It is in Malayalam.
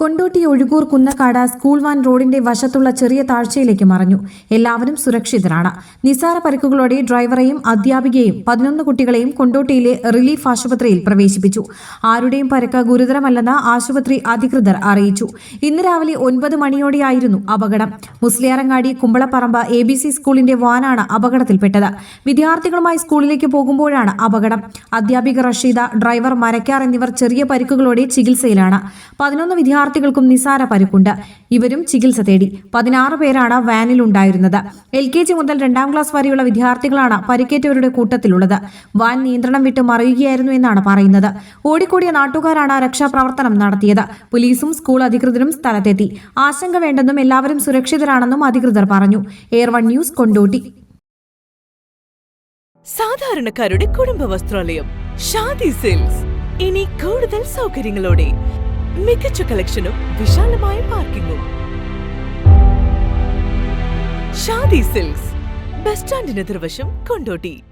Kondotty Ozhukur Kunnakkad school van റോഡിന്റെ വശത്തുള്ള ചെറിയ താഴ്ചയിലേക്ക് മറഞ്ഞു. എല്ലാവരും സുരക്ഷിതരാണ്. നിസാര പരിക്കുകളോടെ ഡ്രൈവറെയും അധ്യാപികയെയും പതിനൊന്ന് കുട്ടികളെയും കൊണ്ടോട്ടിയിലെ റിലീഫ് ആശുപത്രിയിൽ പ്രവേശിപ്പിച്ചു. ആരുടെയും പരക്ക് ഗുരുതരമല്ലെന്ന് ആശുപത്രി അധികൃതർ അറിയിച്ചു. ഇന്ന് രാവിലെ ഒൻപത് മണിയോടെയായിരുന്നു അപകടം. Musliyarangadi Kumbalaparamb A B C സ്കൂളിന്റെ വാനാണ് അപകടത്തിൽപ്പെട്ടത്. വിദ്യാർത്ഥികളുമായി സ്കൂളിലേക്ക് പോകുമ്പോഴാണ് അപകടം. അധ്യാപിക റഷീദ ഡ്രൈവർ മരക്കാർ എന്നിവർ ചെറിയ പരിക്കുകളോടെ ചികിത്സയിലാണ്. പതിനൊന്ന് വിദ്യാർത്ഥികൾക്കും നിസാര പരുക്കുണ്ട്. ഇവരും ചികിത്സ തേടി. പതിനാറ് പേരാണ് വാനിൽ ഉണ്ടായിരുന്നത് എൽ കെ ജി മുതൽ രണ്ടാം ക്ലാസ് വരെയുള്ള വിദ്യാർത്ഥികളാണ് പരിക്കേറ്റവരുടെ കൂട്ടത്തിലുള്ളത്. വാൻ നിയന്ത്രണം വിട്ട് മറിയുകയായിരുന്നു എന്നാണ് പറയുന്നത്. ഓടിക്കൂടിയ നാട്ടുകാരാണ് രക്ഷാപ്രവർത്തനം നടത്തിയത്. പോലീസും സ്കൂൾ അധികൃതരും സ്ഥലത്തെത്തി. ആശങ്ക വേണ്ടെന്നും എല്ലാവരും സുരക്ഷിതരാണെന്നും അധികൃതർ പറഞ്ഞു. Air one news Kondotty. സാധാരണക്കാരുടെ കുടുംബ വസ്ത്രാലയം ഷാദി സെൽസ് ഇനി കൂടുതൽ സൗകര്യങ്ങളോടെ മികച്ച കളക്ഷനും വിശാലമായ പാർക്കിങ്ങും. ഷാദി സിൽക്സ് ബസ് സ്റ്റാൻഡിന് എതിർവശം കൊണ്ടോട്ടി.